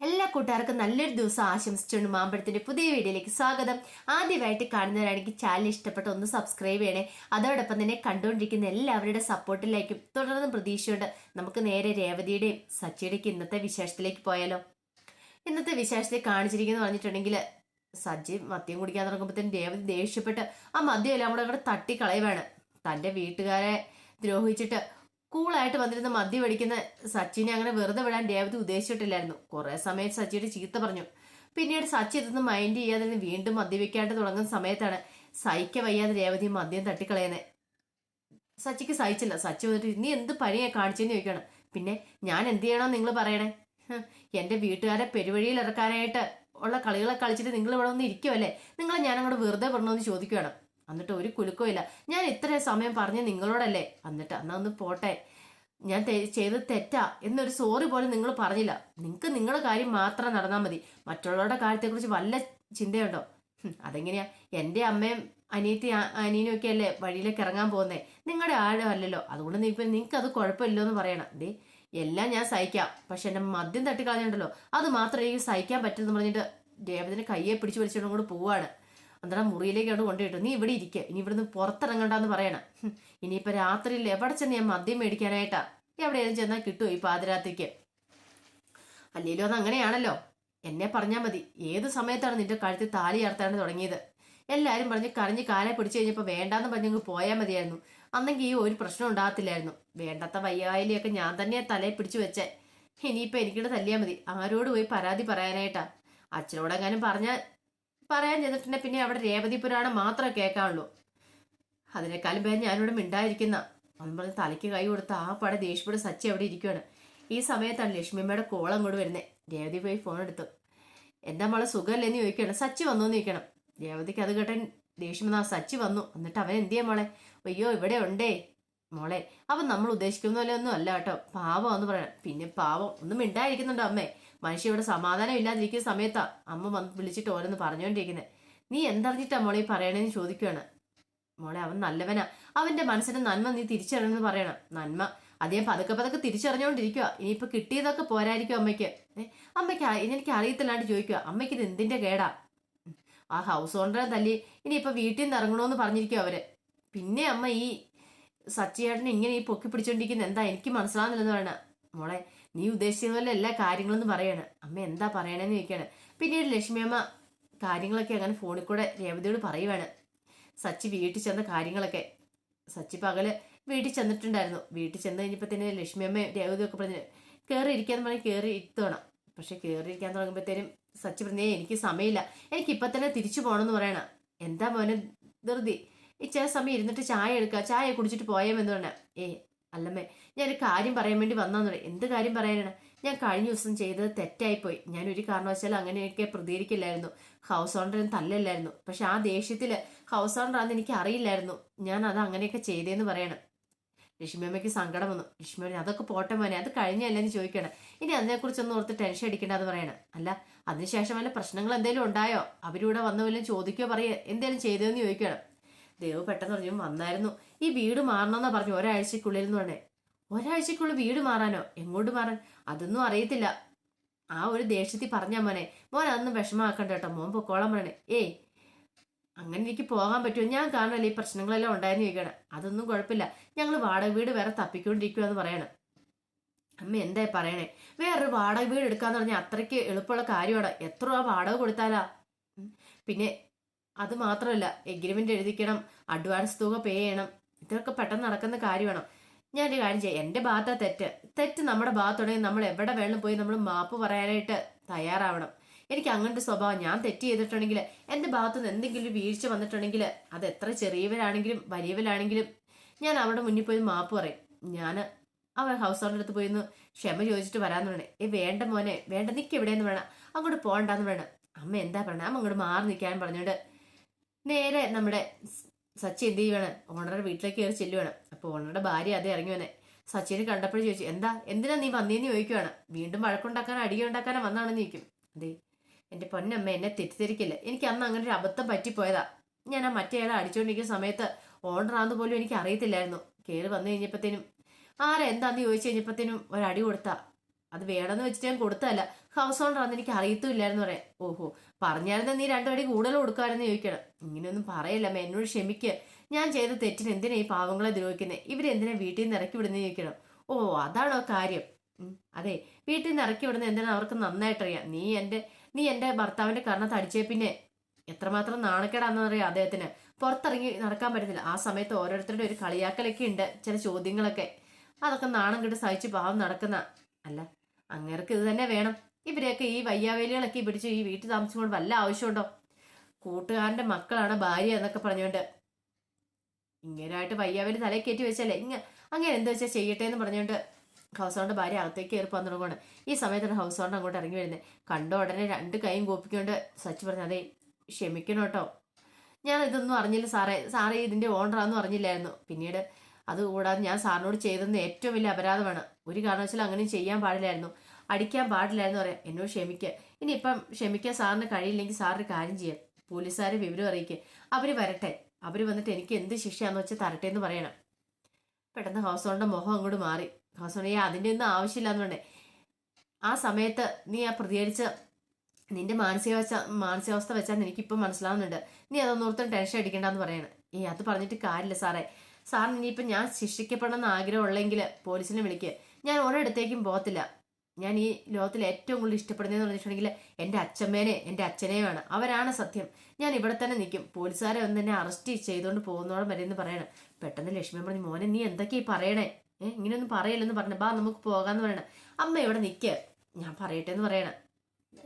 എല്ലാ കൂട്ടുകാർക്കും നല്ലൊരു ദിവസം ആശംസിച്ചുകൊണ്ട് മാമ്പഴത്തിന്റെ പുതിയ വീഡിയോയിലേക്ക് സ്വാഗതം. ആദ്യമായിട്ട് കാണുന്നവരാണെങ്കിൽ ചാനൽ ഇഷ്ടപ്പെട്ട ഒന്ന് സബ്സ്ക്രൈബ് ചെയ്യണേ. അതോടൊപ്പം തന്നെ കണ്ടുകൊണ്ടിരിക്കുന്ന എല്ലാവരുടെ സപ്പോർട്ടിലേക്കും തുടർന്നും പ്രതീക്ഷയുണ്ട് നമുക്ക് നേരെ രേവതിയുടെയും സച്ചിയുടെയും ഇന്നത്തെ വിശേഷത്തിലേക്ക് പോയാലോ. ഇന്നത്തെ വിശേഷത്തെ കാണിച്ചിരിക്കുന്നു പറഞ്ഞിട്ടുണ്ടെങ്കിൽ സജ്ജി മദ്യം കുടിക്കാൻ തുടങ്ങുമ്പോഴത്തേനും രേവതി ദേഷ്യപ്പെട്ട് ആ മദ്യം എല്ലാം കൂടെ അവിടെ തട്ടിക്കളയുവാണ്. തന്റെ വീട്ടുകാരെ ദ്രോഹിച്ചിട്ട് കൂളായിട്ട് വന്നിരുന്ന മദ്യം അടിക്കുന്ന സച്ചിനെ അങ്ങനെ വെറുതെ വിടാൻ രേവതി ഉദ്ദേശിച്ചിട്ടില്ലായിരുന്നു. കുറെ സമയം സച്ചിയുടെ ചീത്ത പറഞ്ഞു. പിന്നീട് സച്ചി ഇതൊന്നും മൈൻഡ് ചെയ്യാതെ വീണ്ടും മദ്യപിക്കാണ്ട് തുടങ്ങുന്ന സമയത്താണ് സഹിക്ക വയ്യാതെ രേവതി മദ്യം തട്ടിക്കളയുന്നത് സച്ചിക്ക് സഹിച്ചില്ല. സച്ചി വന്നിട്ട് നീ എന്ത് പണിയാ കാണിച്ചെന്ന് ചോദിക്കണം. പിന്നെ ഞാൻ എന്ത് ചെയ്യണോ നിങ്ങൾ പറയണേ? എന്റെ വീട്ടുകാരെ പെരുവഴിയിൽ ഇറക്കാനായിട്ട് ഉള്ള കളികളെ കളിച്ചിട്ട് നിങ്ങൾ ഇവിടെ ഒന്ന് ഇരിക്കുമല്ലേ നിങ്ങളെ ഞാൻ അങ്ങോട്ട് വെറുതെ പറഞ്ഞോന്ന് ചോദിക്കുകയാണ് എന്നിട്ട് ഒരു കുലുക്കമില്ല ഞാൻ ഇത്രയും സമയം പറഞ്ഞ് നിങ്ങളോടല്ലേ? എന്നിട്ട് അന്നാ ഒന്ന് പോട്ടെ. ഞാൻ ചെയ്ത് തെറ്റാ എന്നൊരു സോറി പോലും നിങ്ങൾ പറഞ്ഞില്ല. നിങ്ങൾക്ക് നിങ്ങളുടെ കാര്യം മാത്രം നടന്നാൽ മതി. മറ്റുള്ളവരുടെ കാര്യത്തെക്കുറിച്ച് വല്ല ചിന്തയുണ്ടോ? അതെങ്ങനെയാ? എന്റെ അമ്മയും അനിയത്തി അനിയനും ഒക്കെ അല്ലേ വഴിയിലേക്ക് ഇറങ്ങാൻ പോകുന്നേ? നിങ്ങളുടെ ആഴം അല്ലല്ലോ. അതുകൊണ്ട് നീ ഇപ്പം നിങ്ങൾക്ക് അത് കുഴപ്പമില്ലോ എന്ന് പറയണം. ദേ എല്ലാം ഞാൻ സഹിക്കാം. പക്ഷെ എന്റെ മദ്യം തട്ടിക്കളഞ്ഞുണ്ടല്ലോ അത് മാത്രമേ എനിക്ക് സഹിക്കാൻ പറ്റുമെന്ന് പറഞ്ഞിട്ട് രേവതിനെ കയ്യെ പിടിച്ചു വലിച്ചുകൊണ്ട് കൂടെ പോവാണ്. അന്നേരം മുറിയിലേക്ക് അവിടെ കൊണ്ടുപോയിട്ടു നീ ഇവിടെ ഇരിക്കുക ഇനി ഇവിടുന്ന് പുറത്തിറങ്ങണ്ടെന്ന് പറയണം. ഇനിയിപ്പോൾ ഇനിയിപ്പോ രാത്രിയിൽ എവിടെ ചെന്ന് ഞാൻ മദ്യം മേടിക്കാനായിട്ടാ? എവിടെയെങ്കിലും ചെന്നാൽ കിട്ടുമോ ഈ പാതിരാത്രിക്ക്? അല്ലെങ്കിലും അത് അങ്ങനെയാണല്ലോ. എന്നെ പറഞ്ഞാൽ മതി. ഏത് സമയത്താണ് നിന്റെ കഴുത്തിൽ താലി ചേർത്താണ് തുടങ്ങിയത്? എല്ലാവരും പറഞ്ഞ് കരഞ്ഞ് കാലെ പിടിച്ചു കഴിഞ്ഞപ്പോൾ വേണ്ടാന്ന് പറഞ്ഞങ്ങ് പോയാൽ മതിയായിരുന്നു. അന്നെങ്കിൽ ഈ ഒരു പ്രശ്നം ഉണ്ടാകത്തില്ലായിരുന്നു. വേണ്ടാത്ത വയ്യായിലിയൊക്കെ ഞാൻ തന്നെ തലയിൽ പിടിച്ചു വെച്ചേ. ഇനിയിപ്പോൾ എനിക്കിടെ തല്ലിയാൽ മതി. ആരോട് പോയി പരാതി പറയാനായിട്ടാ? അച്ഛനോടെങ്ങാനും പറഞ്ഞ പറയാൻ ചെന്നിട്ടുണ്ടെ പിന്നെ അവിടെ രേവതി പുരാണം മാത്രമേ കേൾക്കാനുള്ളൂ അതിനേക്കാളും പേര് ഞാനിവിടെ മിണ്ടായിരിക്കുന്ന. അന്ന് പറഞ്ഞ് തലയ്ക്ക് കൈ കൊടുത്ത് ആ പട ദേഷ്യപ്പെട്ട് സച്ചി അവിടെ ഇരിക്കുകയാണ് ഈ സമയത്താണ് ലക്ഷ്മിയമ്മയുടെ കോൾ അങ്ങോട്ട് വരുന്നത് രേവതി പോയി ഫോൺ എടുത്തു. എന്താ മോളെ സുഖമല്ലേന്ന് ചോദിക്കണം സച്ചി വന്നു എന്ന് ചോദിക്കണം. രേവതിക്ക് അത് കേട്ടൻ ദേഷ്യം വന്നാ സച്ചി വന്നു. എന്നിട്ട് അവൻ എന്ത് ചെയ്യാം മോളെ? അയ്യോ ഇവിടെ ഉണ്ടേ. മോളെ അവൻ നമ്മൾ ഉദ്ദേശിക്കുന്ന പോലെ ഒന്നും അല്ല കേട്ടോ. പാവം എന്ന് പറയണം. പിന്നെ പാവം. ഒന്നും മിണ്ടായിരിക്കുന്നുണ്ടോ അമ്മേ? മനുഷ്യ ഇവിടെ സമാധാനം ഇല്ലാതിരിക്കുന്ന സമയത്താ അമ്മ വന്ന് വിളിച്ചിട്ട് ഓരോന്ന് പറഞ്ഞുകൊണ്ടിരിക്കുന്നത് നീ എന്തറിഞ്ഞിട്ടാ മോളെ ഈ പറയണേന്ന് ചോദിക്കുകയാണ് മോളെ അവൻ നല്ലവനാ. അവന്റെ മനസ്സിന്റെ നന്മ നീ തിരിച്ചറിയണമെന്ന് പറയണം. നന്മ. അദ്ദേഹം പതുക്കെ പതുക്കെ തിരിച്ചറിഞ്ഞുകൊണ്ടിരിക്കുക ഇനിയിപ്പോ കിട്ടിയതൊക്കെ പോരായിരിക്കും അമ്മയ്ക്ക്. അമ്മയ്ക്ക് എനിക്ക് അറിയത്തില്ലാണ്ട് ചോദിക്കുക അമ്മയ്ക്ക് ഇത് എന്തിന്റെ കേടാ? ആ ഹൗസ് ഓണറെ തല്ലി ഇനിയിപ്പോ വീട്ടിൽ നിന്ന് ഇറങ്ങണമെന്ന് പറഞ്ഞിരിക്കും അവർ. പിന്നെ അമ്മ ഈ സച്ചിയേട്ടനെ ഇങ്ങനെ ഈ പൊക്കി പിടിച്ചോണ്ടിരിക്കുന്ന എന്താ? എനിക്ക് മനസ്സിലാവുന്നില്ലെന്ന് പറയണ. മോളെ നീ ഉദ്ദേശിച്ചത് പോലെ എല്ലാ കാര്യങ്ങളെന്ന് പറയാണ്. അമ്മ എന്താ പറയണേന്ന് ചോദിക്കാണ്. പിന്നീട് ലക്ഷ്മി അമ്മ കാര്യങ്ങളൊക്കെ അങ്ങനെ ഫോണിൽ കൂടെ രേവതിയോട് പറയുവാണ്. സച്ചി വീട്ടിൽ ചെന്ന കാര്യങ്ങളൊക്കെ. സച്ചി പകൽ വീട്ടിൽ ചെന്നിട്ടുണ്ടായിരുന്നു. വീട്ടിൽ ചെന്ന് കഴിഞ്ഞപ്പോൾ തന്നെ ലക്ഷ്മി അമ്മയും രേവതിയൊക്കെ പറഞ്ഞു കയറി ഇരിക്കാന്ന് പറഞ്ഞ് കയറി ഇരുത്തണം. പക്ഷെ കയറി ഇരിക്കാൻ തുടങ്ങുമ്പോഴത്തേനും സച്ചി പറഞ്ഞേ എനിക്ക് സമയമില്ല. എനിക്ക് ഇപ്പം തന്നെ തിരിച്ചു പോകണമെന്ന് പറയണ. എന്താ മോനെ ധൃതി? ഈ ചില സമയം ഇരുന്നിട്ട് ചായ എടുക്കുക ചായ കുടിച്ചിട്ട് പോയാമെന്ന് പറഞ്ഞ. ഏ അല്ലമ്മേ ഞാനൊരു കാര്യം പറയാൻ വേണ്ടി വന്നാന്ന് എന്ത് കാര്യം പറയാനാണ്? ഞാൻ കഴിഞ്ഞ ദിവസം ചെയ്തത് തെറ്റായിപ്പോയി. ഞാൻ ഒരു കാരണവശാലും അങ്ങനെയൊക്കെ പ്രതികരിക്കില്ലായിരുന്നു. ഹൗസ് ഓണറിന് തല്ലല്ലായിരുന്നു. പക്ഷെ ആ ദേഷ്യത്തിൽ ഹൗസ് ഓണർ ആണെന്ന് എനിക്ക് അറിയില്ലായിരുന്നു. ഞാൻ അത് അങ്ങനെയൊക്കെ ചെയ്തേന്ന് പറയണം. ലക്ഷ്മിയമ്മയ്ക്ക് സങ്കടം വന്നു. ലക്ഷ്മിയമ്മ അതൊക്കെ പോട്ടെ മോനെ അത് കഴിഞ്ഞല്ലെന്ന് ചോദിക്കണം. ഇനി അതിനെക്കുറിച്ചൊന്നും ഓർത്ത് ടെൻഷൻ അടിക്കേണ്ട എന്ന് പറയണം. അല്ല അതിനുശേഷം വല്ല പ്രശ്നങ്ങൾ എന്തെങ്കിലും ഉണ്ടായോ? അവരിവിടെ വന്ന വല്ലതും ചോദിക്കുകയോ പറയുക എന്തെങ്കിലും ചെയ്തതെന്ന് ചോദിക്കണം. ദേവ് പെട്ടെന്ന് പറഞ്ഞു വന്നായിരുന്നു. ഈ വീട് മാറണമെന്നാ പറഞ്ഞു ഒരാഴ്ചക്കുള്ളിൽ എന്ന് പറഞ്ഞേ. ഒരാഴ്ചക്കുള്ളിൽ വീട് മാറാനോ? എങ്ങോട്ട് മാറാൻ? അതൊന്നും അറിയത്തില്ല. ആ ഒരു ദേഷ്യത്തിൽ പറഞ്ഞാ മോനെ മോൻ അതൊന്നും വിഷമാക്കണ്ട കേട്ടോ. മോൻ പൊക്കോളാൻ പറയണേ. ഏയ് അങ്ങനെ എനിക്ക് പോകാൻ പറ്റുമോ? ഞാൻ കാണുമല്ലോ ഈ പ്രശ്നങ്ങളെല്ലാം ഉണ്ടായെന്ന് ചോദിക്കണം. അതൊന്നും കുഴപ്പമില്ല. ഞങ്ങൾ വാടക വീട് വേറെ തപ്പിക്കൊണ്ടിരിക്കുവാന്ന് പറയണം. അമ്മ എന്തായി പറയണേ? വേറൊരു വാടക വീട് എടുക്കാന്ന് പറഞ്ഞാൽ അത്രയ്ക്ക് എളുപ്പമുള്ള കാര്യമാണ്. എത്ര വാടക കൊടുത്താലാ? പിന്നെ അത് മാത്രമല്ല എഗ്രിമെന്റ് എഴുതിക്കണം അഡ്വാൻസ് തുക പേ ചെയ്യണം ഇതൊക്കെ പെട്ടെന്ന് നടക്കുന്ന കാര്യമാണ് ഞാൻ ഒരു കാര്യം ചെയ്യാം. എന്റെ ഭാഗത്താ തെറ്റ്. തെറ്റ് നമ്മുടെ ഭാഗത്തുണ്ടെങ്കിൽ നമ്മൾ എവിടെ വേണം പോയി നമ്മൾ മാപ്പ് പറയാനായിട്ട് തയ്യാറാവണം. എനിക്ക് അങ്ങനത്തെ സ്വഭാവം ഞാൻ തെറ്റ് ചെയ്തിട്ടുണ്ടെങ്കിൽ എന്റെ ഭാഗത്തു നിന്ന് എന്തെങ്കിലും വീഴ്ച വന്നിട്ടുണ്ടെങ്കിൽ അത് എത്ര ചെറിയവരാണെങ്കിലും വലിയവരാണെങ്കിലും ഞാൻ അവിടെ മുന്നിൽ പോയി മാപ്പ് പറയും. ഞാൻ അവർ ഹൗസ് ഓണർ അടുത്ത് പോയി ഒന്ന് ക്ഷമ ചോദിച്ചിട്ട് വരാന്ന് പറയണേ. ഏ വേണ്ട മോനെ വേണ്ട. നിക്ക് എവിടെയെന്ന് വേണം അങ്ങോട്ട് പോകണ്ടെന്ന് വേണം അമ്മ എന്താ പറയണേ? അമ്മ അങ്ങോട്ട് മാറി നിൽക്കാൻ പറഞ്ഞോണ്ട് നേരെ നമ്മുടെ സച്ചി എന്ത് ചെയ്യുവാണ്? ഓണറുടെ വീട്ടിലേക്ക് കയറി ചെല്ലുവാണ്. അപ്പൊ ഓണറുടെ ഭാര്യ അതേ ഇറങ്ങി വന്നെ. സച്ചിനെ കണ്ടപ്പോഴും ചോദിച്ചു എന്താ? എന്തിനാ നീ വന്നേന്ന് ചോദിക്കുവാണ്? വീണ്ടും വഴക്കുണ്ടാക്കാനോ അടിയുണ്ടാക്കാനോ വന്നാണെന്ന് ചോദിക്കും. അതെ എന്റെ പൊന്നമ്മ എന്നെ തെറ്റിദ്ധരിക്കില്ല. എനിക്ക് അന്ന് അങ്ങനെ ഒരു അബദ്ധം പറ്റിപ്പോയതാ. ഞാൻ ആ മറ്റേയാളെ അടിച്ചുകൊണ്ടിരിക്കുന്ന സമയത്ത് ഓണറാന്ന് പോലും എനിക്ക് അറിയത്തില്ലായിരുന്നു. കയറി വന്നു കഴിഞ്ഞപ്പോഴത്തേനും ആരെന്താന്ന് ചോദിച്ചു കഴിഞ്ഞപ്പോഴത്തേനും ഒരടി കൊടുത്താ? അത് വേണമെന്ന് വെച്ചിട്ട് ഞാൻ കൊടുത്തതല്ല. ഹൗസ് ഓണർ ആണെന്ന് എനിക്ക് അറിയത്തുമില്ലായിരുന്നു പറയാം ഓഹോ പറഞ്ഞായിരുന്നു നീ രണ്ടു അടി കൂടുതൽ കൊടുക്കാമെന്ന് ചോദിക്കണം. ഇങ്ങനെയൊന്നും പറയില്ല അമ്മ എന്നോട് ക്ഷമിക്ക്. ഞാൻ ചെയ്ത തെറ്റിന് എന്തിനാ ഈ പാവങ്ങളെ ദ്രോഹിക്കുന്നത് ഇവരെന്തിനാ വീട്ടിൽ നിന്ന് ഇറക്കി വിടുന്നത് ചോദിക്കണം. ഓ അതാണോ കാര്യം. അതെ വീട്ടിൽ നിന്ന് ഇറക്കി വിടുന്നത് എന്തിനാ അവർക്ക് നന്നായിട്ടറിയാം? നീ എന്റെ നീ എന്റെ ഭർത്താവിന്റെ കർണത്ത് അടിച്ചേ പിന്നെ. എത്രമാത്രം നാണക്കേടാന്ന് പറയാം അദ്ദേഹത്തിന്. പുറത്തിറങ്ങി നടക്കാൻ പറ്റത്തില്ല. ആ സമയത്ത് ഓരോരുത്തരുടെ ഒരു കളിയാക്കലൊക്കെ ഉണ്ട് ചില ചോദ്യങ്ങളൊക്കെ. അതൊക്കെ നാണം കിട്ട് സഹിച്ച് പാവം നടക്കുന്ന അല്ല അങ്ങേർക്ക് ഇത് തന്നെ വേണം. ഇവരെയൊക്കെ ഈ വയ്യാവേലികളൊക്കെ പിടിച്ച് ഈ വീട്ടിൽ താമസിച്ചുകൊണ്ട് വല്ല ആവശ്യമുണ്ടോ? കൂട്ടുകാരന്റെ മക്കളാണ് ഭാര്യ എന്നൊക്കെ പറഞ്ഞുകൊണ്ട്. ഇങ്ങനെയായിട്ട് വയ്യാവേലി തലയിൽ കയറ്റി വെച്ചല്ലേ? ഇങ്ങ അങ്ങനെ എന്താ വെച്ചാൽ ചെയ്യട്ടെ എന്ന് പറഞ്ഞുകൊണ്ട് ഹൗസ് ഓണറിന്റെ ഭാര്യ അകത്തേക്ക് കയറി വന്നു ഈ സമയത്താണ് ഹൗസ് ഓണർ അങ്ങോട്ട് ഇറങ്ങി വരുന്നത് കണ്ട ഉടനെ രണ്ട് കൈയും കൂപ്പിക്കൊണ്ട് സച്ച് പറഞ്ഞു അതെ ക്ഷമിക്കണം കേട്ടോ. ഞാൻ ഇതൊന്നും അറിഞ്ഞില്ല സാറേ. സാറേ ഇതിന്റെ ഓണറാണെന്ന് അറിഞ്ഞില്ലായിരുന്നു പിന്നീട് അതുകൂടാതെ ഞാൻ സാറിനോട് ചെയ്തതെന്ന് ഏറ്റവും വലിയ അപരാധമാണ്. ഒരു കാരണവശാലും അങ്ങനെയും ചെയ്യാൻ പാടില്ലായിരുന്നു. അടിക്കാൻ പാടില്ലായിരുന്നു പറയാം. എന്നോട് ക്ഷമിക്കുക ഇനി ഇപ്പം ക്ഷമിക്കാൻ സാറിന് കഴിയില്ലെങ്കിൽ സാറിന് കാര്യം ചെയ്യാം. പോലീസുകാരെ വിവരം അറിയിക്കുക അവർ വരട്ടെ. അവർ വന്നിട്ട് എനിക്ക് എന്ത് ശിക്ഷയാന്ന് വെച്ചാൽ തരട്ടെ എന്ന് പറയണം. പെട്ടെന്ന് ഹൗസ് ഓണറുടെ മുഖം അങ്ങോട്ട് മാറി. ഹൗസ് ഓണർ അതിന്റെ ഒന്നും ആവശ്യമില്ലാന്ന് പറഞ്ഞേ. ആ സമയത്ത് നീ ആ പ്രതികരിച്ച നിന്റെ മാനസികാവസ്ഥ മാനസികാവസ്ഥ വെച്ചാൽ എനിക്കിപ്പം മനസ്സിലാവുന്നുണ്ട്. നീ അതൊന്നോർത്തും ടെൻഷൻ അടിക്കണ്ടെന്ന് പറയണം. ഏ അത് പറഞ്ഞിട്ട് കാര്യമില്ല സാറേ. സാറിന് ഇനിയിപ്പം ഞാൻ ശിക്ഷിക്കപ്പെടണമെന്ന് ആഗ്രഹമുള്ളെങ്കിൽ പോലീസിനെ വിളിക്കുക ഞാൻ ഒരിടത്തേക്കും പോകത്തില്ല. ഞാൻ ഈ ലോകത്തിൽ ഏറ്റവും കൂടുതൽ ഇഷ്ടപ്പെടുന്നതെന്ന് പറഞ്ഞിട്ടുണ്ടെങ്കിൽ എന്റെ അച്ഛമ്മേനെ എന്റെ അച്ഛനെയുമാണ്. അവരാണ് സത്യം. ഞാൻ ഇവിടെ തന്നെ നിൽക്കും. പോലീസുകാരെ ഒന്ന് എന്നെ അറസ്റ്റ് ചെയ്തുകൊണ്ട് പോകുന്നോളം വരെ എന്ന് പറയണം. പെട്ടെന്ന് ലക്ഷ്മി പറഞ്ഞു മോനെ നീ എന്തൊക്കെയാ ഈ പറയണേ? ഏഹ് ഇങ്ങനെയൊന്നും പറയില്ലെന്ന് പറഞ്ഞു ബാ നമുക്ക് പോകാമെന്ന് പറയണം. അമ്മ ഇവിടെ നിൽക്കുക ഞാൻ പറയട്ടെ എന്ന് പറയണം.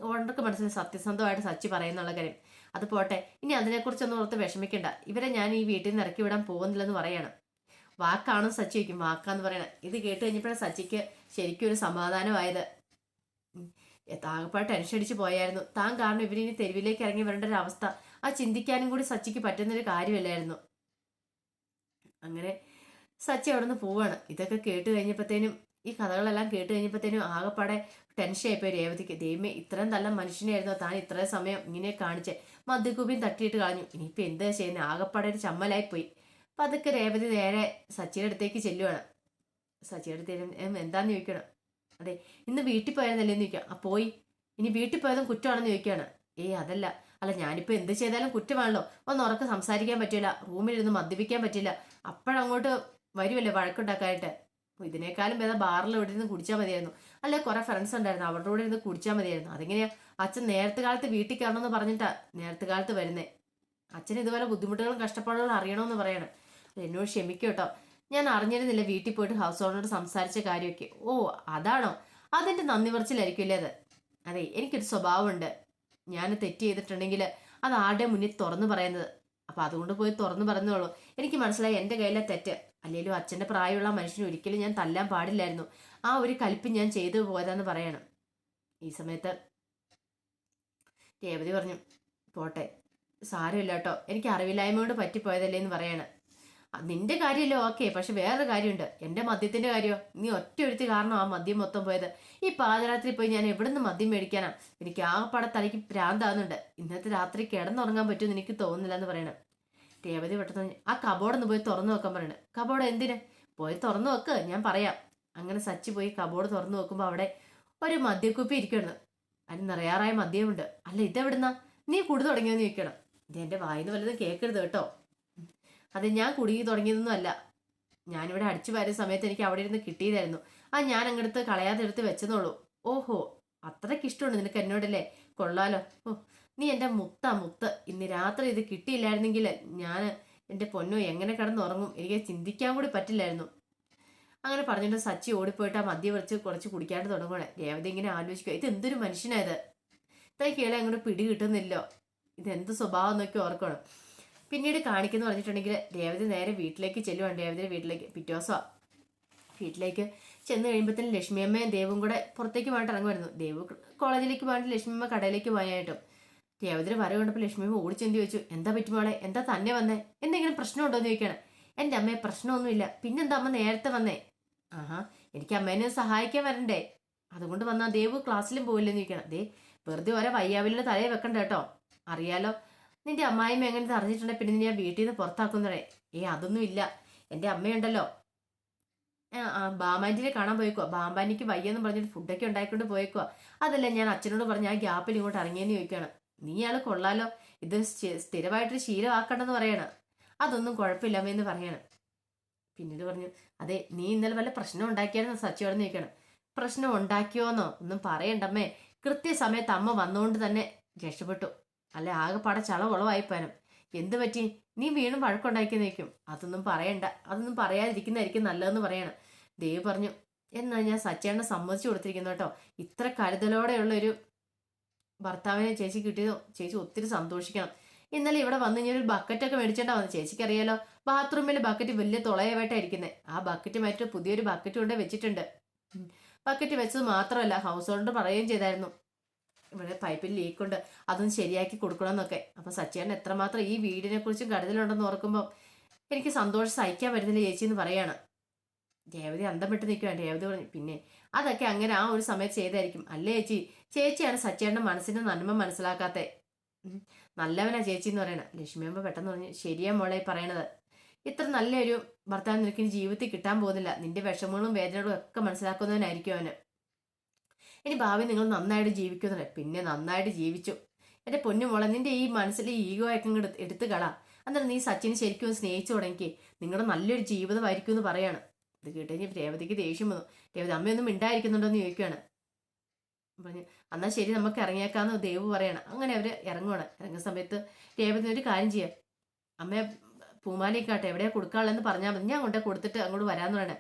ഓണർക്ക് മനസ്സിൽ സത്യസന്ധമായിട്ട് സച്ചി പറയുന്നുള്ള കാര്യം. അത് പോട്ടെ ഇനി അതിനെക്കുറിച്ചൊന്നും ഓർത്ത് വിഷമിക്കണ്ട. ഇവരെ ഞാൻ ഈ വീട്ടിൽ നിന്ന് ഇറക്കി വിടാൻ പോകുന്നില്ലെന്ന് പറയണം. വാക്കാണ് സച്ചി വയ്ക്കും വാക്കാന്ന് പറയണം. ഇത് കേട്ട് കഴിഞ്ഞപ്പോഴാണ് സച്ചിക്ക് ശരിക്കും ഒരു സമാധാനമായത്. താങ്കപ്പാട് ടെൻഷൻ അടിച്ച് പോയായിരുന്നു. താൻ കാരണം ഇവരിനി തെരുവിലേക്ക് ഇറങ്ങി വരേണ്ട ഒരു അവസ്ഥ. ആ ചിന്തിക്കാനും കൂടി സച്ചിക്ക് പറ്റുന്നൊരു കാര്യമല്ലായിരുന്നു. അങ്ങനെ സച്ചി അവിടെ നിന്ന് പോവാണ്. ഇതൊക്കെ കേട്ട് കഴിഞ്ഞപ്പോഴത്തേനും ഈ കഥകളെല്ലാം കേട്ട് കഴിഞ്ഞപ്പോഴത്തേനും ആകെപ്പാടെ ടെൻഷൻ ആയിപ്പോയി രേവതിക്ക്. ദൈവമേ ഇത്രയും നല്ല മനുഷ്യനായിരുന്നു താൻ ഇത്രയും സമയം ഇങ്ങനെ കാണിച്ച്? മദ്യകൂപിയും തട്ടിയിട്ട് കളഞ്ഞു. ഇനിയിപ്പോൾ എന്താ ചെയ്യുന്നത് ആകെപ്പാടെ ഒരു ചമ്മലായി പോയി അപ്പം അതൊക്കെ രേവതി നേരെ സച്ചിയുടെ അടുത്തേക്ക് ചെല്ലുവാണ്. സച്ചിയുടെ അടുത്തേക്ക് എന്താന്ന് ചോദിക്കണം? അതെ ഇന്ന് വീട്ടിൽ പോയായിരുന്നല്ലേ? എന്ന് ചോദിക്കാം. ആ പോയി. ഇനി വീട്ടിൽ പോയതും കുറ്റമാണെന്ന് ചോദിക്കുകയാണ്. ഏയ് അതല്ല. അല്ല ഞാനിപ്പോൾ എന്ത് ചെയ്താലും കുറ്റമാണല്ലോ. ഒന്ന് ഉറക്കം സംസാരിക്കാൻ പറ്റില്ല. റൂമിലിരുന്ന് മദ്യപിക്കാൻ പറ്റില്ല. അപ്പോഴങ്ങോട്ട് വരുമല്ലേ വഴക്കുണ്ടാക്കാനായിട്ട്? ഇതിനേക്കാളും ഭേദം ബാറിൽ ഇവിടെ ഇരുന്ന് കുടിച്ചാൽ മതിയായിരുന്നു. അല്ലെ കുറെ ഫ്രണ്ട്സ് ഉണ്ടായിരുന്നു. അവരുടെ കൂടെ ഇരുന്ന് കുടിച്ചാൽ മതിയായിരുന്നു. അതെങ്ങനെയാ? അച്ഛൻ നേരത്തെ കാലത്ത് വീട്ടിൽ കയറണമെന്ന് പറഞ്ഞിട്ടാ നേരത്തെ കാലത്ത് വരുന്നേ. അച്ഛൻ ഇതുപോലെ ബുദ്ധിമുട്ടുകളും കഷ്ടപ്പാടുകളും അറിയണമെന്ന് പറയണം. എന്നോട് ക്ഷമിക്കും കേട്ടോ. ഞാൻ അറിഞ്ഞിരുന്നില്ല വീട്ടിൽ പോയിട്ട് ഹൗസ് ഓണറോട് സംസാരിച്ച കാര്യമൊക്കെ. ഓ അതാണോ? അതിന്റെ നന്ദി പറച്ചിലായിരിക്കുമല്ലേ അത്? അതെ എനിക്കൊരു സ്വഭാവമുണ്ട്. ഞാൻ തെറ്റ് ചെയ്തിട്ടുണ്ടെങ്കിൽ അത് ആരുടെ മുന്നിൽ തുറന്നു പറയുന്നത്? അപ്പൊ അതുകൊണ്ട് പോയി തുറന്നു പറഞ്ഞോളൂ എനിക്ക് മനസ്സിലായി എന്റെ കയ്യിലെ തെറ്റ്. അല്ലെങ്കിലും അച്ഛന്റെ പ്രായമുള്ള മനുഷ്യന് ഒരിക്കലും ഞാൻ തല്ലാൻ പാടില്ലായിരുന്നു. ആ ഒരു കലിപ്പ് ഞാൻ ചെയ്തു പോയതാന്ന് പറയണം. ഈ സമയത്ത് രേവതി പറഞ്ഞു പോട്ടെ സാരമില്ല കേട്ടോ എനിക്ക് അറിവില്ലായ്മ കൊണ്ട് പറ്റിപ്പോയതല്ലേ എന്ന് പറയാണ്. നിന്റെ കാര്യമല്ലേ ഓക്കെ പക്ഷെ വേറൊരു കാര്യമുണ്ട്. എന്റെ മദ്യത്തിന്റെ കാര്യമോ നീ ഒറ്റ ഒരുത്തി കാരണം ആ മദ്യം മൊത്തം പോയത്. ഈ പാതിരാത്രി പോയി ഞാൻ എവിടുന്ന് മദ്യം മേടിക്കാനാ? എനിക്ക് ആ പട തലയ്ക്ക് ഭ്രാന്താകുന്നുണ്ട് ഇന്നത്തെ രാത്രി കിടന്നുറങ്ങാൻ പറ്റുമെന്ന് എനിക്ക് തോന്നുന്നില്ല എന്ന് പറയണം. രേവതി പെട്ടെന്ന് ആ കബോർഡൊന്ന് പോയി തുറന്നു നോക്കാൻ പറയണ. കബോർഡ് എന്തിന്? പോയി തുറന്നു നോക്ക് ഞാൻ പറയാം. അങ്ങനെ സച്ചി പോയി കബോർഡ് തുറന്നു വെക്കുമ്പോൾ അവിടെ ഒരു മദ്യക്കുപ്പി ഇരിക്കണം അതിന് നിറയാറായ മദ്യമുണ്ട് അല്ല ഇതെവിടുന്നാ? നീ കൂടു തുടങ്ങിയെന്ന് ചോദിക്കണം. ഇത് എന്റെ വായിന്ന് വല്ലതും കേൾക്കരുത് കേട്ടോ. അത് ഞാൻ കുടുങ്ങി തുടങ്ങിയതൊന്നും അല്ല. ഞാനിവിടെ അടിച്ചു വരുന്ന സമയത്ത് എനിക്ക് അവിടെ ഇരുന്ന് കിട്ടിയതായിരുന്നു. ആ ഞാൻ അങ്ങടുത്ത് കളയാതെ എടുത്ത് വെച്ചെന്നുള്ളൂ ഓഹോ അത്രയ്ക്ക് ഇഷ്ടമുണ്ട് നിനക്ക് എന്നോടല്ലേ? കൊള്ളാലോ. ഓ നീ എന്റെ മുത്ത മുത്ത്. ഇന്ന് രാത്രി ഇത് കിട്ടിയില്ലായിരുന്നെങ്കിൽ ഞാൻ എന്റെ പൊന്നു എങ്ങനെ കിടന്നുറങ്ങും? എനിക്ക് ചിന്തിക്കാൻ കൂടി പറ്റില്ലായിരുന്നു. അങ്ങനെ പറഞ്ഞിട്ട് സച്ചി ഓടിപ്പോയിട്ട് ആ മദ്യം വെച്ച് കുറച്ച് കുടിക്കാണ്ട് തുടങ്ങണേ രേവതി ഇങ്ങനെ ആലോചിക്കുക ഇത് എന്തൊരു മനുഷ്യനായത് ഇത്രയ്ക്ക് ഇയാളെ അങ്ങോട്ട് പിടി കിട്ടുന്നില്ലോ. ഇത് എന്ത് സ്വഭാവം എന്നൊക്കെ ഓർക്കണം. പിന്നീട് കാണിക്കുന്നു പറഞ്ഞിട്ടുണ്ടെങ്കിൽ രേവതി നേരെ വീട്ടിലേക്ക് ചെല്ലുവാണ്. രേവതിയുടെ വീട്ടിലേക്ക് പിറ്റേ ദിവസം വീട്ടിലേക്ക് ചെന്ന് കഴിയുമ്പോഴത്തേനും ലക്ഷ്മിയമ്മയും ദേവും കൂടെ പുറത്തേക്ക് പോയിട്ട് ഇറങ്ങുമായിരുന്നു. ദേവ് കോളേജിലേക്ക് പോയിട്ട് ലക്ഷ്മിയമ്മ കടയിലേക്ക് പോയായിട്ടും രേവതിയുടെ വര കണ്ടപ്പോൾ ലക്ഷ്മിയമ്മ ഓടിച്ചെന്തി ചോദിച്ചു എന്താ പറ്റുമോളെ എന്താ തന്നെ വന്നേ? എന്തെങ്കിലും പ്രശ്നമുണ്ടോ? എന്ന് ചോദിക്കുകയാണ്. എന്റെ അമ്മയെ പ്രശ്നമൊന്നുമില്ല. പിന്നെന്താ അമ്മ നേരത്തെ വന്നേ? ആഹാ എനിക്ക് അമ്മേനെ സഹായിക്കാൻ വരണ്ടേ? അതുകൊണ്ട് വന്നാൽ ദേവ് ക്ലാസ്സിലും പോയില്ലെന്ന് ചോദിക്കണം ദേ വെറുതെ ഓരോ വയ്യാവിലിന്റെ തലയിൽ വെക്കണ്ട കേട്ടോ. അറിയാലോ. നിന്റെ അമ്മായിമ്മ എങ്ങനെ അറിഞ്ഞിട്ടുണ്ടെ പിന്നെ ഞാൻ വീട്ടിൽ നിന്ന് പുറത്താക്കുന്നതേ ഏ അതൊന്നും ഇല്ല. എന്റെ അമ്മയുണ്ടല്ലോ. ബാമാന്റിനെ കാണാൻ പോയേക്കുവാ. ബാമ്പാനിക്ക് വയ്യെന്ന് പറഞ്ഞിട്ട് ഫുഡൊക്കെ ഉണ്ടാക്കിക്കൊണ്ട് പോയേക്കുവാ. അതല്ല ഞാൻ അച്ഛനോട് പറഞ്ഞ് ആ ഗ്യാപ്പിൽ ഇങ്ങോട്ട് ഇറങ്ങിയെന്ന് ചോദിക്കുകയാണ്. നീ അയാൾ കൊള്ളാലോ. ഇത് സ്ഥി- സ്ഥിരമായിട്ടൊരു ശീലമാക്കണ്ടെന്ന് പറയണം. അതൊന്നും കുഴപ്പമില്ലാമെന്ന് പറയണം. പിന്നീട് പറഞ്ഞു അതെ നീ ഇന്നലെ വല്ല പ്രശ്നം ഉണ്ടാക്കിയായിരുന്നു? സച്ചിയോടെ ചോദിക്കണം പ്രശ്നം ഉണ്ടാക്കിയോന്നോ? ഒന്നും പറയണ്ടമ്മേ. കൃത്യസമയത്ത് അമ്മ വന്നുകൊണ്ട് തന്നെ രക്ഷപ്പെട്ടു. അല്ല ആകെപ്പാടെ ചള ഉളവായിപ്പോനും എന്ത് പറ്റി? നീ വീണ്ടും വഴക്കുണ്ടാക്കി നിൽക്കും അതൊന്നും പറയണ്ട. അതൊന്നും പറയാതിരിക്കുന്നതായിരിക്കും നല്ലതെന്ന് പറയണം. ദേവ് പറഞ്ഞു എന്നാ ഞാൻ സച്ചേണ്ണ സമ്മതിച്ചു കൊടുത്തിരിക്കുന്നു കേട്ടോ. ഇത്ര കരുതലോടെയുള്ള ഒരു ഭർത്താവിനെ ചേച്ചി കിട്ടിയതോ ചേച്ചി ഒത്തിരി സന്തോഷിക്കണം. ഇന്നലെ ഇവിടെ വന്ന് ഇങ്ങനെ ഒരു ബക്കറ്റൊക്കെ മേടിച്ചോണ്ടാ വന്നു. ചേച്ചിക്ക് അറിയാലോ ബാത്റൂമിൽ ബക്കറ്റ് വലിയ തുളയവായിട്ടാ ഇരിക്കുന്നത് ആ ബക്കറ്റ് മാറ്റി പുതിയൊരു ബക്കറ്റ് കൊണ്ട് വെച്ചിട്ടുണ്ട്. ബക്കറ്റ് വെച്ചത് മാത്രമല്ല ഹൗസ് ഹോൾഡർ പറയുകയും ചെയ്തായിരുന്നു. ഇവിടെ പൈപ്പിൽ ലീക്കുണ്ട്. അതൊന്ന് ശരിയാക്കി കൊടുക്കണമെന്നൊക്കെ. അപ്പൊ സച്ചേട്ടൻ എത്രമാത്രം ഈ വീടിനെ കുറിച്ചും കരുതലുണ്ടെന്ന് ഓർക്കുമ്പോൾ എനിക്ക് സന്തോഷം സഹിക്കാൻ പറ്റുന്നില്ല ചേച്ചി എന്ന് പറയാണ്. രേവതി അന്തം വിട്ട് നിൽക്കുകയാണ്. രേവതി പറഞ്ഞു പിന്നെ അതൊക്കെ അങ്ങനെ ആ ഒരു സമയത്ത് ചെയ്തായിരിക്കും. അല്ലേ ചേച്ചി? ചേച്ചിയാണ് സച്ചേട്ടന്റെ മനസ്സിന്റെ നന്മ മനസ്സിലാക്കാത്തെ. നല്ലവനാ ചേച്ചി എന്ന് പറയണ. ലക്ഷ്മിയമ്മ പെട്ടെന്ന് പറഞ്ഞു ശരിയാ മോളെ പറയണത്. ഇത്ര നല്ലൊരു ഭർത്താവ് നിനക്ക് ജീവിതത്തിൽ കിട്ടാൻ പോകുന്നില്ല. നിന്റെ വിഷമങ്ങളും വേദനകളും ഒക്കെ മനസ്സിലാക്കുന്നവനായിരിക്കും അവന്. ഇനി ഭാവി നിങ്ങൾ നന്നായിട്ട് ജീവിക്കുന്നില്ല പിന്നെ നന്നായിട്ട് ജീവിച്ചു. എന്റെ പൊന്നു മോളെ നിന്റെ ഈ മനസ്സിൽ ഈ ഈഗോ ഒക്കെ ഇങ്ങോട്ട് എടുത്തു കളാ. അന്നേരം നീ സച്ചിനെ ശരിക്കും സ്നേഹിച്ചു തുടങ്ങി. നിങ്ങളുടെ നല്ലൊരു ജീവിതമായിരിക്കും എന്ന് പറയാണ്. ഇത് കേട്ട് രേവതിക്ക് ദേഷ്യം വന്നു. രേവതി അമ്മയൊന്നും മിണ്ടായിരിക്കുന്നുണ്ടോ എന്ന് ചോദിക്കുകയാണ് പറഞ്ഞു എന്നാൽ ശരി നമുക്ക് ഇറങ്ങിയേക്കാന്ന് ദേവ് പറയണം. അങ്ങനെ അവർ ഇറങ്ങുവാണ്. ഇറങ്ങുന്ന സമയത്ത് രേവതി ഒരു കാര്യം ചെയ്യാം. അമ്മയെ പൂമാലിക്കാട്ടെ എവിടെയാ കൊടുക്കാനുള്ളതെന്ന് പറഞ്ഞാൽ മതി. ഞാൻ അങ്ങോട്ട് കൊടുത്തിട്ട് അങ്ങോട്ട് വരാമെന്ന് പറയണേ.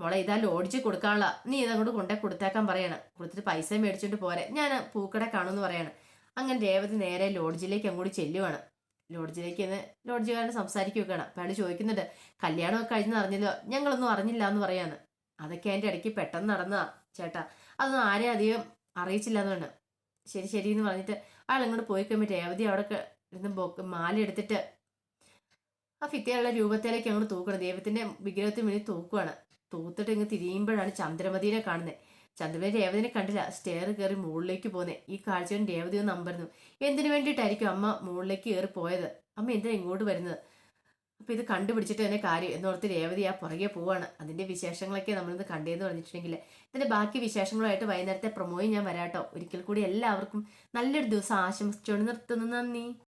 മോളെ ഇതാ ലോഡ്ജ് കൊടുക്കാനുള്ള. നീ ഇതങ്ങോട്ട് കൊണ്ടേ കൊടുത്തേക്കാൻ പറയണം. കൊടുത്തിട്ട് പൈസ മേടിച്ചോണ്ട് പോരെ. ഞാൻ പൂക്കട കാണുമെന്ന് പറയണം. അങ്ങനെ രേവതി നേരെ ലോഡ്ജിലേക്ക് അങ്ങോട്ട് ചെല്ലുവാണ്. ലോഡ്ജിലേക്ക് ഇന്ന് ലോഡ്ജുകാരൻ സംസാരിക്കുകയാണ് അപ്പം അയാൾ ചോദിക്കുന്നുണ്ട് കല്യാണമൊക്കെ കഴിഞ്ഞെന്ന് അറിഞ്ഞല്ലോ? ഞങ്ങളൊന്നും അറിഞ്ഞില്ല എന്ന് പറയാണ്. അതൊക്കെ അതിന്റെ ഇടയ്ക്ക് പെട്ടെന്ന് നടന്നതാ ചേട്ടാ. അതൊന്നും ആരെയും അധികം അറിയിച്ചില്ല എന്ന് പറഞ്ഞു ശരി ശരി എന്ന് പറഞ്ഞിട്ട് അയാൾ അങ്ങോട്ട് പോയി കഴിയുമ്പോൾ രേവതി അവിടെ ഇരുന്ന് മാല എടുത്തിട്ട് ആ ഭിത്തിയുള്ള രൂപത്തിലേക്ക് അങ്ങോട്ട് തൂക്കണം ദൈവത്തിന്റെ വിഗ്രഹത്തിന് മുന്നിൽ തൂക്കുവാണ് തൂത്തിട്ട് ഇങ്ങ് തിരിയുമ്പോഴാണ് ചന്ദ്രമതിനെ കാണുന്നത് ചന്ദ്രമതി രേവതിനെ കണ്ടില്ല. സ്റ്റെയർ കയറി മുകളിലേക്ക് പോന്നെ. ഈ കാഴ്ചയും രേവതി ഒന്ന് അമ്പരുന്നു. എന്തിനു വേണ്ടിയിട്ടായിരിക്കും അമ്മ മുകളിലേക്ക് കയറി പോയത്? അമ്മ എന്തിനാ ഇങ്ങോട്ട് വരുന്നത്? അപ്പൊ ഇത് കണ്ടുപിടിച്ചിട്ട് തന്നെ കാര്യം എന്നോർത്ത് രേവതി ആ പുറകെ പോവാണ്. അതിന്റെ വിശേഷങ്ങളൊക്കെ നമ്മളിന്ന് കണ്ടേന്ന് പറഞ്ഞിട്ടുണ്ടെങ്കിൽ ഇതിന്റെ ബാക്കി വിശേഷങ്ങളുമായിട്ട് വൈകുന്നേരത്തെ പ്രൊമോയും ഞാൻ വരാട്ടോ. ഒരിക്കൽ കൂടി എല്ലാവർക്കും നല്ലൊരു ദിവസം ആശംസിച്ചുകൊണ്ട് നിർത്തുന്നു. നന്ദി.